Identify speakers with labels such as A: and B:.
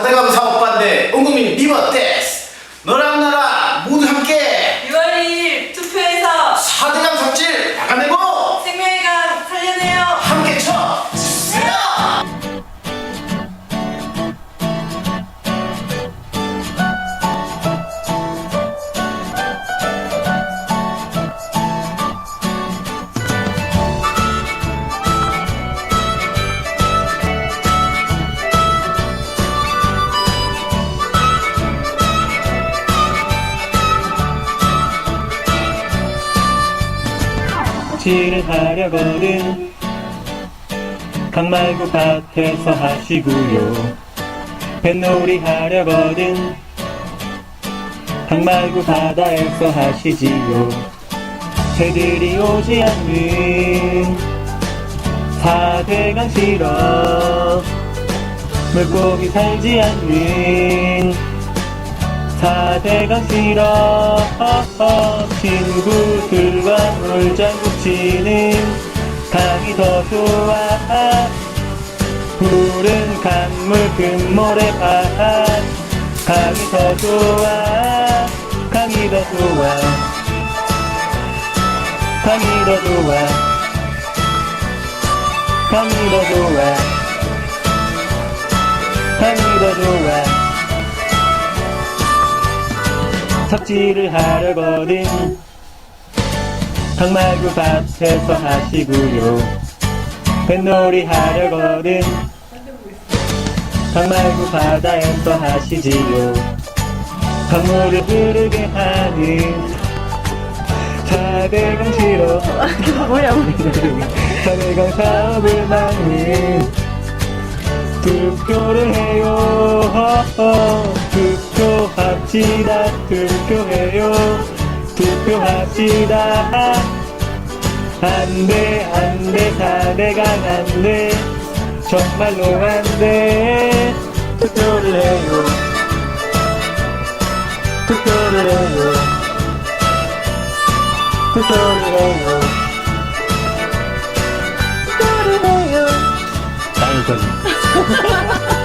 A: 사대강 사업반대 온국민 리버 댄스 너랑 나랑
B: 칠을 하려거든. 강말구 밭에서 하시고요. 뱃놀이 하려거든. 강말구 바다에서 하시지요. 새들이 오지 않는 사대강 실어 물고기 살지 않는 사대강 실어. 친구들과 놀장구 치는 강이 더 좋아. 푸른 강물 금모래밭. 강이 더 좋아. 강이 더 좋아. 강이 더 좋아. 강이 더 좋아. 강이 더 좋아 삽질을 하려거든. 강말구 밭에서 하시고요. 뱃놀이 하려거든. 강말구 바다에서 하시지요. 강물을 흐르게 하는 사대강 실어.
C: 뭐야?
B: 사대강 사업을 막는 투표를 해요 투표합시다. 투표해요. 투표합시다. 안돼 안돼. 사대가 안돼. 정말로 안돼. 투표를 해요. 투표를 해요. 투표를 해요. 투표를 해요. 땅이